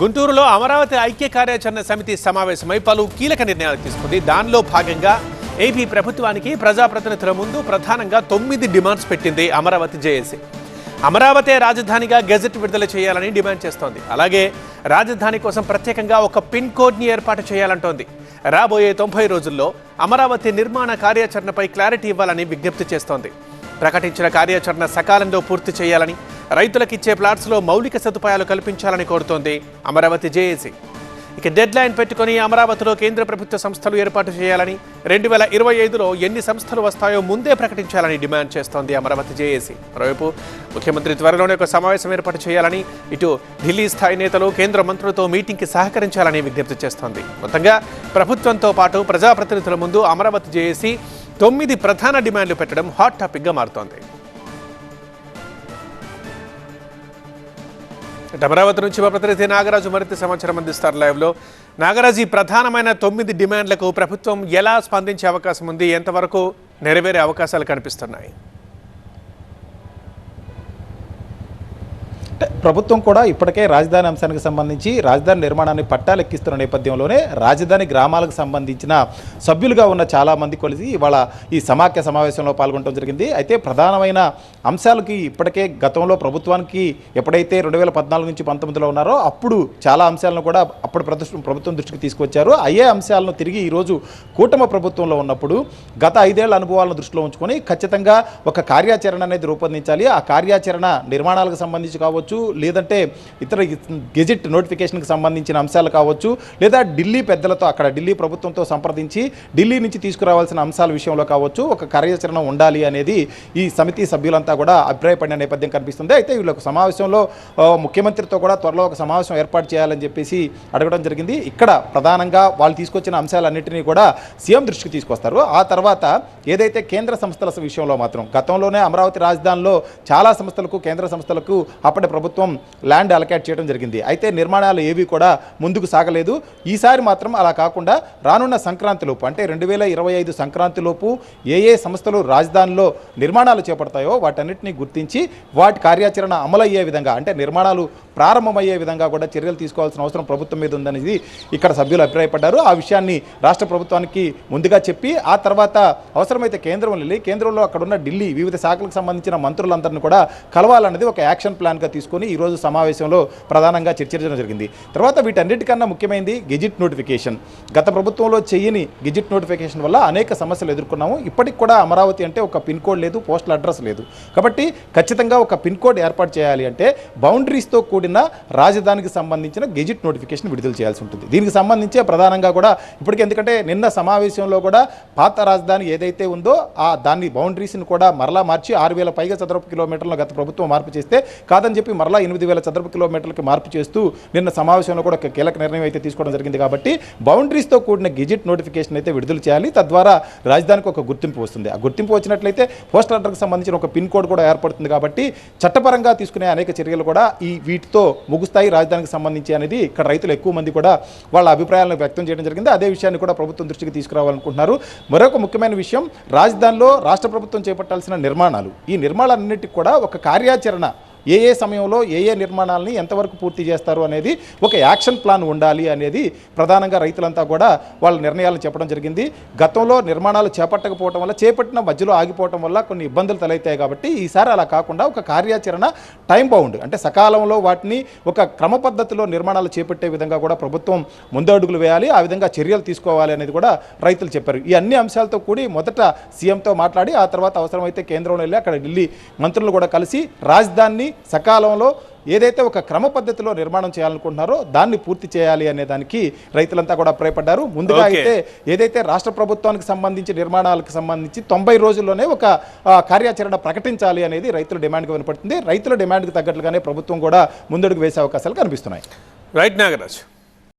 గుంటూరులో అమరావతి ఐక్య కార్యాచరణ సమితి సమావేశమై పలు కీలక నిర్ణయాలు తీసుకుంది. దానిలో భాగంగా ఏపీ ప్రభుత్వానికి ప్రజాప్రతినిధుల ముందు ప్రధానంగా తొమ్మిది డిమాండ్స్ పెట్టింది అమరావతి జేఏసీ. అమరావతి రాజధానిగా గెజెట్ విడుదల చేయాలని డిమాండ్ చేస్తోంది. అలాగే రాజధాని కోసం ప్రత్యేకంగా ఒక పిన్ కోడ్ని ఏర్పాటు చేయాలంటోంది. రాబోయే తొంభై రోజుల్లో అమరావతి నిర్మాణ కార్యాచరణపై క్లారిటీ ఇవ్వాలని విజ్ఞప్తి చేస్తోంది. ప్రకటించిన కార్యాచరణ సకాలంలో పూర్తి చేయాలని రైతులకిచ్చే ప్లాట్స్లో మౌలిక సదుపాయాలు కల్పించాలని కోరుతోంది అమరావతి జేఏసీ. ఇక డెడ్ లైన్ పెట్టుకుని అమరావతిలో కేంద్ర ప్రభుత్వ సంస్థలు ఏర్పాటు చేయాలని రెండు వేల ఇరవై ఐదులో ఎన్ని సంస్థలు వస్తాయో ముందే ప్రకటించాలని డిమాండ్ చేస్తోంది అమరావతి జేఏసీ. మరోవైపు ముఖ్యమంత్రి త్వరలోనే ఒక సమావేశం ఏర్పాటు చేయాలని ఇటు ఢిల్లీ స్థాయి నేతలు కేంద్ర మంత్రులతో మీటింగ్కి సహకరించాలని విజ్ఞప్తి చేస్తోంది. మొత్తంగా ప్రభుత్వంతో పాటు ప్రజాప్రతినిధుల ముందు అమరావతి జేఏసీ తొమ్మిది ప్రధాన డిమాండ్లు పెట్టడం హాట్ టాపిక్గా మారుతోంది. అమరావతి నుంచి మా ప్రతినిధి నాగరాజు మరింత సమాచారం అందిస్తారు లైవ్లో నాగరాజు ఈ ప్రధానమైన తొమ్మిది డిమాండ్లకు ప్రభుత్వం ఎలా స్పందించే అవకాశం ఉంది? ఎంతవరకు నెరవేరే అవకాశాలు కనిపిస్తున్నాయి? అంటే ప్రభుత్వం కూడా ఇప్పటికే రాజధాని అంశానికి సంబంధించి రాజధాని నిర్మాణాన్ని పట్టాలెక్కిస్తున్న నేపథ్యంలోనే రాజధాని గ్రామాలకు సంబంధించిన సభ్యులుగా ఉన్న చాలామంది కలిసి ఇవాళ ఈ సమాఖ్య సమావేశంలో పాల్గొనడం జరిగింది. అయితే ప్రధానమైన అంశాలకి ఇప్పటికే గతంలో ప్రభుత్వానికి ఎప్పుడైతే రెండు వేల పద్నాలుగు నుంచి పంతొమ్మిదిలో ఉన్నారో అప్పుడు చాలా అంశాలను కూడా అప్పుడు ప్రభుత్వం దృష్టికి తీసుకొచ్చారు. అయ్యే అంశాలను తిరిగి ఈరోజు కూటమి ప్రభుత్వంలో ఉన్నప్పుడు గత ఐదేళ్ళ అనుభవాలను దృష్టిలో ఉంచుకొని ఖచ్చితంగా ఒక కార్యాచరణ అనేది రూపొందించాలి. ఆ కార్యాచరణ నిర్మాణాలకు సంబంధించి కావచ్చు లేదంటే ఇతర గెజెట్ నోటిఫికేషన్కి సంబంధించిన అంశాలు కావచ్చు లేదా ఢిల్లీ పెద్దలతో అక్కడ ఢిల్లీ ప్రభుత్వంతో సంప్రదించి ఢిల్లీ నుంచి తీసుకురావాల్సిన అంశాల విషయంలో కావచ్చు ఒక కార్యాచరణ ఉండాలి అనేది ఈ సమితి సభ్యులంతా కూడా అభిప్రాయపడిన నేపథ్యం కనిపిస్తుంది. అయితే వీళ్ళొక సమావేశంలో ముఖ్యమంత్రితో కూడా త్వరలో ఒక సమావేశం ఏర్పాటు చేయాలని చెప్పేసి అడగడం జరిగింది. ఇక్కడ ప్రధానంగా వాళ్ళు తీసుకొచ్చిన అంశాలన్నింటినీ కూడా సీఎం దృష్టికి తీసుకొస్తారు. ఆ తర్వాత ఏదైతే కేంద్ర సంస్థల విషయంలో మాత్రం గతంలోనే అమరావతి రాజధానిలో చాలా సంస్థలకు కేంద్ర సంస్థలకు అప్పటి ప్రభుత్వం ల్యాండ్ అలకేట్ చేయడం జరిగింది. అయితే నిర్మాణాలు ఏవి కూడా ముందుకు సాగలేదు. ఈసారి మాత్రం అలా కాకుండా రానున్న సంక్రాంతిలోపు అంటే రెండు వేల ఇరవై ఐదు సంక్రాంతిలోపు ఏ ఏ సంస్థలు రాజధానిలో నిర్మాణాలు చేపడతాయో వాటన్నిటిని గుర్తించి వాటి కార్యాచరణ అమలయ్యే విధంగా అంటే నిర్మాణాలు ప్రారంభమయ్యే విధంగా కూడా చర్యలు తీసుకోవాల్సిన అవసరం ప్రభుత్వం మీద ఉందనేది ఇక్కడ సభ్యులు అభిప్రాయపడ్డారు. ఆ విషయాన్ని రాష్ట్ర ప్రభుత్వానికి ముందుగా చెప్పి ఆ తర్వాత అవసరమైతే కేంద్రం వెళ్ళి కేంద్రంలో అక్కడ ఉన్న ఢిల్లీ వివిధ శాఖలకు సంబంధించిన మంత్రులందరినీ కూడా కలవాలన్నది ఒక యాక్షన్ ప్లాన్గా తీసుకొని ఈ రోజు సమావేశంలో ప్రధానంగా చర్చించడం జరిగింది. తర్వాత వీటన్నిటికన్నా ముఖ్యమైనది గెజిట్ నోటిఫికేషన్. గత ప్రభుత్వంలో చేయని గెజిట్ నోటిఫికేషన్ వల్ల అనేక సమస్యలు ఎదుర్కొన్నాము. ఇప్పటికి కూడా అమరావతి అంటే ఒక పిన్ కోడ్ లేదు పోస్టల్ అడ్రస్ లేదు. కాబట్టి ఖచ్చితంగా ఒక పిన్ కోడ్ ఏర్పాటు చేయాలి అంటే బౌండరీస్తో కూడిన రాజధానికి సంబంధించిన గెజిట్ నోటిఫికేషన్ విడుదల చేయాల్సి ఉంటుంది. దీనికి సంబంధించే ప్రధానంగా కూడా ఇప్పటికీ ఎందుకంటే నిన్న సమావేశంలో కూడా పాత రాజధాని ఏదైతే ఉందో ఆ దాన్ని బౌండరీస్ని కూడా మరలా మార్చి ఆరు వేల పైగా చదరపు కిలోమీటర్లు గత ప్రభుత్వం మార్పు చేస్తే కాదని చెప్పి మరలా ఎనిమిది వేల చదరపు కిలోమీటర్లకి మార్పు చేస్తూ నిన్న సమావేశంలో కూడా ఒక కీలక నిర్ణయం అయితే తీసుకోవడం జరిగింది కాబట్టి బౌండరీస్తో కూడిన గెజిట్ నోటిఫికేషన్ అయితే విడుదల చేయాలి. తద్వారా రాజధానికి ఒక గుర్తింపు వస్తుంది. ఆ గుర్తింపు వచ్చినట్లయితే పోస్టల్ అడ్రస్కి సంబంధించిన ఒక పిన్ కోడ్ కూడా ఏర్పడుతుంది కాబట్టి చట్టపరంగా తీసుకునే అనేక చర్యలు కూడా ఈ వీటితో ముగుస్తాయి. రాజధానికి సంబంధించి అనేది ఇక్కడ రైతులు ఎక్కువ మంది కూడా వాళ్ళ అభిప్రాయాలను వ్యక్తం చేయడం జరిగింది. అదే విషయాన్ని కూడా ప్రభుత్వం దృష్టికి తీసుకురావాలనుకుంటున్నారు. మరొక ముఖ్యమైన విషయం రాజధానిలో రాష్ట్ర ప్రభుత్వం చేపట్టాల్సిన నిర్మాణాలు. ఈ నిర్మాణాలన్నిటికీ కూడా ఒక కార్యాచరణ ఏ ఏ సమయంలో ఏ ఏ నిర్మాణాలని ఎంతవరకు పూర్తి చేస్తారు అనేది ఒక యాక్షన్ ప్లాన్ ఉండాలి అనేది ప్రధానంగా రైతులంతా కూడా వాళ్ళ నిర్ణయాలను చెప్పడం జరిగింది. గతంలో నిర్మాణాలు చేపట్టకపోవడం వల్ల చేపట్టిన మధ్యలో ఆగిపోవడం వల్ల కొన్ని ఇబ్బందులు తలెత్తాయి కాబట్టి ఈసారి అలా కాకుండా ఒక కార్యాచరణ టైం బౌండ్ అంటే సకాలంలో వాటిని ఒక క్రమ పద్ధతిలో నిర్మాణాలు చేపట్టే విధంగా కూడా ప్రభుత్వం ముందడుగులు వేయాలి ఆ విధంగా చర్యలు తీసుకోవాలి అనేది కూడా రైతులు చెప్పారు. ఈ అన్ని అంశాలతో కూడి మొదట సీఎంతో మాట్లాడి ఆ తర్వాత అవసరమైతే కేంద్రంలో వెళ్ళి అక్కడ ఢిల్లీ మంత్రులు కూడా కలిసి రాజధానిని సకాలంలో ఏదైతే ఒక క్రమ పద్ధతిలో నిర్మాణం చేయాలనుకుంటున్నారో దాన్ని పూర్తి చేయాలి అనే దానికి రైతులంతా కూడా అభిప్రాయపడ్డారు. ముందుగా. అయితే ఏదైతే రాష్ట్ర ప్రభుత్వానికి సంబంధించి నిర్మాణాలకు సంబంధించి తొంభై రోజుల్లోనే ఒక కార్యాచరణ ప్రకటించాలి అనేది రైతుల డిమాండ్గా వినపడుతుంది. రైతుల డిమాండ్కి తగ్గట్లుగానే ప్రభుత్వం కూడా ముందడుగు వేసే అవకాశాలు కనిపిస్తున్నాయి. రైట్ నాగరాజ్.